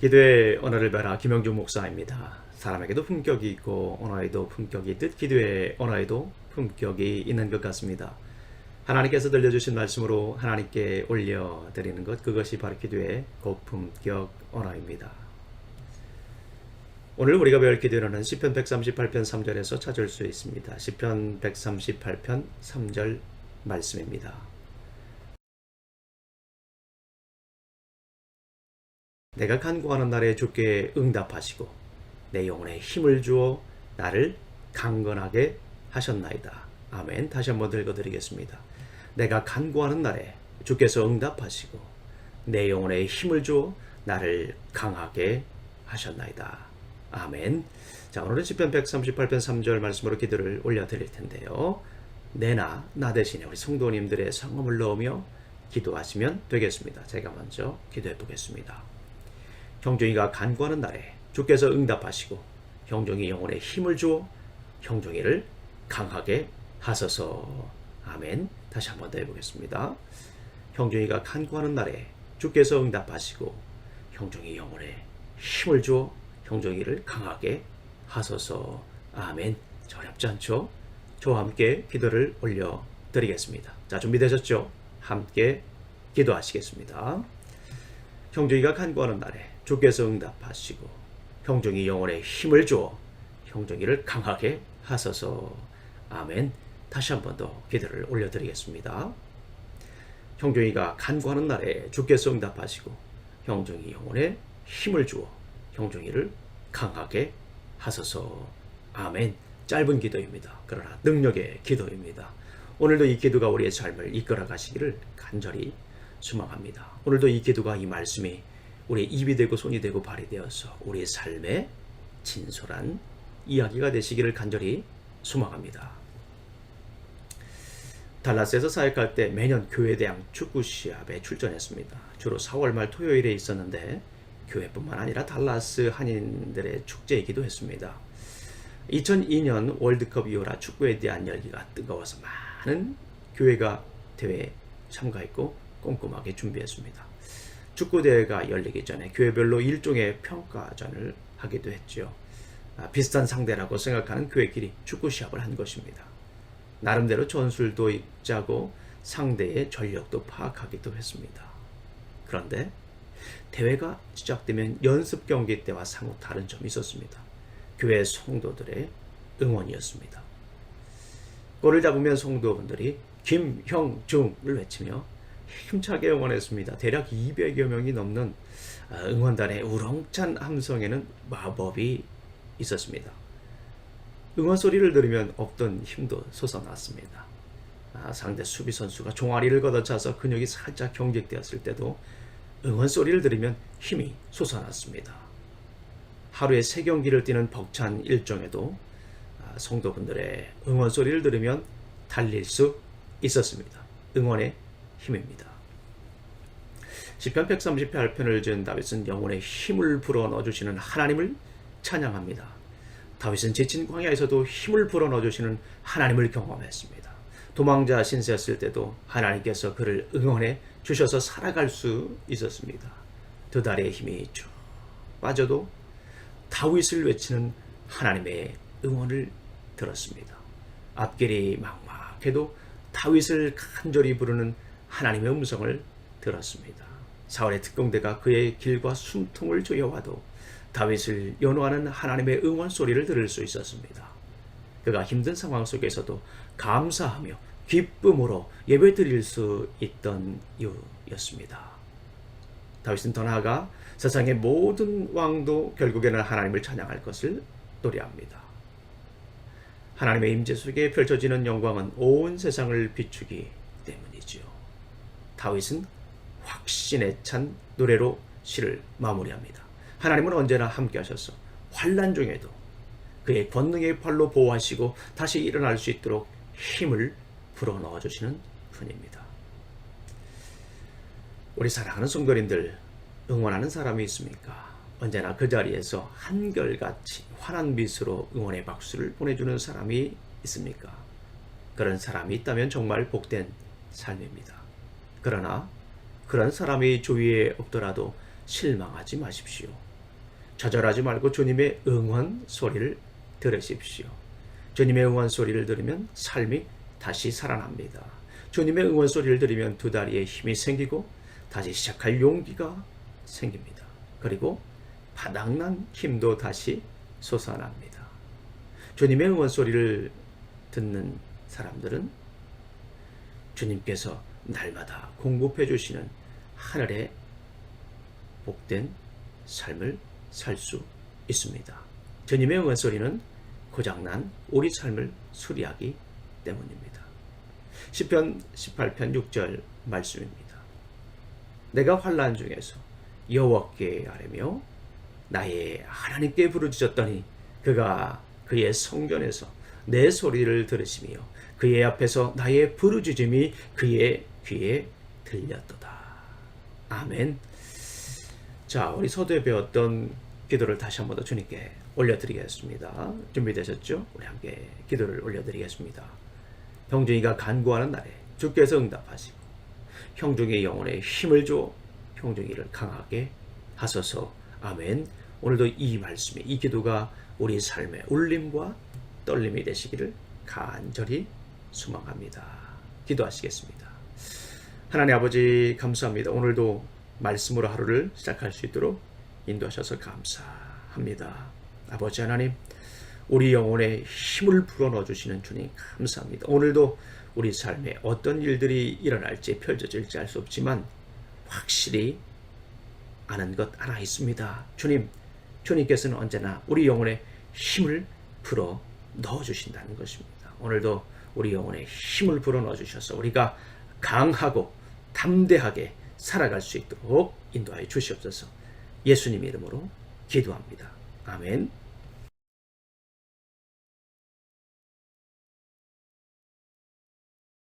기도의 언어를 배라 김영준 목사입니다. 사람에게도 품격이 있고 언어에도 품격이 있듯 기도의 언어에도 품격이 있는 것 같습니다. 하나님께서 들려주신 말씀으로 하나님께 올려드리는 것 그것이 바로 기도의 고품격 언어입니다. 오늘 우리가 배울 기도는 시편 138편 3절에서 찾을 수 있습니다. 시편 138편 3절 말씀입니다. 내가 간구하는 날에 주께 응답하시고 내 영혼에 힘을 주어 나를 강건하게 하셨나이다. 아멘. 다시 한번 읽어드리겠습니다. 내가 간구하는 날에 주께서 응답하시고 내 영혼에 힘을 주어 나를 강하게 하셨나이다. 아멘. 자, 오늘은 시편 138편 3절 말씀으로 기도를 올려드릴 텐데요. 내나 나 대신에 우리 성도님들의 성함을 넣으며 기도하시면 되겠습니다. 제가 먼저 기도해 보겠습니다. 형종이가 간구하는 날에 주께서 응답하시고 형종이 영혼에 힘을 주어 형종이를 강하게 하소서. 아멘. 다시 한번 더 해보겠습니다. 형종이가 간구하는 날에 주께서 응답하시고 형종이 영혼에 힘을 주어 형종이를 강하게 하소서. 아멘. 자, 어렵지 않죠? 저와 함께 기도를 올려 드리겠습니다. 자, 준비되셨죠? 함께 기도하시겠습니다. 형종이가 간구하는 날에 주께서 응답하시고 형종이 영혼에 힘을 주어 형종이를 강하게 하소서. 아멘. 다시 한 번 더 기도를 올려드리겠습니다. 형종이가 간구하는 날에 주께서 응답하시고 형종이 영혼에 힘을 주어 형종이를 강하게 하소서. 아멘. 짧은 기도입니다. 그러나 능력의 기도입니다. 오늘도 이 기도가 우리의 삶을 이끌어 가시기를 간절히 소망합니다. 오늘도 이 기도가 이 말씀이 우리의 입이 되고 손이 되고 발이 되어서 우리의 삶의 진솔한 이야기가 되시기를 간절히 소망합니다. 달라스에서 사역할 때 매년 교회 대항 축구 시합에 출전했습니다. 주로 4월 말 토요일에 있었는데 교회뿐만 아니라 달라스 한인들의 축제이기도 했습니다. 2002년 월드컵 이후라 축구에 대한 열기가 뜨거워서 많은 교회가 대회에 참가했고 꼼꼼하게 준비했습니다. 축구 대회가 열리기 전에 교회별로 일종의 평가전을 하기도 했죠. 아, 비슷한 상대라고 생각하는 교회끼리 축구 시합을 한 것입니다. 나름대로 전술도 짜고 상대의 전력도 파악하기도 했습니다. 그런데 대회가 시작되면 연습 경기 때와 사뭇 다른 점이 있었습니다. 교회 성도들의 응원이었습니다. 골을 잡으면 성도분들이 김형중을 외치며 힘차게 응원했습니다. 대략 200여 명이 넘는 응원단의 우렁찬 함성에는 마법이 있었습니다. 응원 소리를 들으면 없던 힘도 솟아났습니다. 아, 상대 수비 선수가 종아리를 걷어차서 근육이 살짝 경직되었을 때도 응원 소리를 들으면 힘이 솟아났습니다. 하루에 세 경기를 뛰는 벅찬 일정에도 아, 성도분들의 응원 소리를 들으면 달릴 수 있었습니다. 응원의 힘입니다. 시편 138편을 지은 다윗은 영혼의 힘을 불어 넣어 주시는 하나님을 찬양합니다. 다윗은 지친 광야에서도 힘을 불어 넣어 주시는 하나님을 경험했습니다. 도망자 신세였을 때도 하나님께서 그를 응원해 주셔서 살아갈 수 있었습니다. 두 다리의 힘이 쭉 빠져도 다윗을 외치는 하나님의 응원을 들었습니다. 앞길이 막막해도 다윗을 간절히 부르는 하나님의 음성을 들었습니다. 사울의 특공대가 그의 길과 숨통을 조여와도 다윗을 연호하는 하나님의 응원 소리를 들을 수 있었습니다. 그가 힘든 상황 속에서도 감사하며 기쁨으로 예배 드릴 수 있던 이유였습니다. 다윗은 더 나아가 세상의 모든 왕도 결국에는 하나님을 찬양할 것을 노래합니다. 하나님의 임재 속에 펼쳐지는 영광은 온 세상을 비추기. 다윗은 확신에 찬 노래로 시를 마무리합니다. 하나님은 언제나 함께 하셔서 환란 중에도 그의 권능의 팔로 보호하시고 다시 일어날 수 있도록 힘을 불어넣어 주시는 분입니다. 우리 사랑하는 성도님들 응원하는 사람이 있습니까? 언제나 그 자리에서 한결같이 환한 빛으로 응원의 박수를 보내주는 사람이 있습니까? 그런 사람이 있다면 정말 복된 삶입니다. 그러나 그런 사람이 주위에 없더라도 실망하지 마십시오. 좌절하지 말고 주님의 응원 소리를 들으십시오. 주님의 응원 소리를 들으면 삶이 다시 살아납니다. 주님의 응원 소리를 들으면 두 다리에 힘이 생기고 다시 시작할 용기가 생깁니다. 그리고 바닥난 힘도 다시 솟아납니다. 주님의 응원 소리를 듣는 사람들은 주님께서 날마다 공급해 주시는 하늘의 복된 삶을 살 수 있습니다. 주님의 응원 소리는 고장난 우리 삶을 수리하기 때문입니다. 시편 18편 6절 말씀입니다. 내가 환란 중에서 여호와께 아뢰며 나의 하나님께 부르짖었더니 그가 그의 성전에서 내 소리를 들으시며 그의 앞에서 나의 부르짖음이 그의 귀에 들렸도다. 아멘. 자, 우리 서두에 배웠던 기도를 다시 한 번 더 주님께 올려드리겠습니다. 준비되셨죠? 우리 함께 기도를 올려드리겠습니다. 형중이가 간구하는 날에 주께서 응답하시고 형중의 영혼에 힘을 줘 형중이를 강하게 하소서. 아멘. 오늘도 이 말씀에 이 기도가 우리 삶의 울림과 떨림이 되시기를 간절히 소망합니다. 기도하시겠습니다. 하나님 아버지 감사합니다. 오늘도 말씀으로 하루를 시작할 수 있도록 인도하셔서 감사합니다. 아버지 하나님, 우리 영혼에 힘을 불어넣어 주시는 주님 감사합니다. 오늘도 우리 삶에 어떤 일들이 일어날지 펼쳐질지 알 수 없지만 확실히 아는 것 하나 있습니다. 주님, 주님께서는 언제나 우리 영혼에 힘을 불어 넣어 주신다는 것입니다. 오늘도 우리 영혼에 힘을 불어 넣어 주셔서 우리가 강하고 담대하게 살아갈 수 있도록 인도하여 주시옵소서. 예수님 이름으로 기도합니다. 아멘.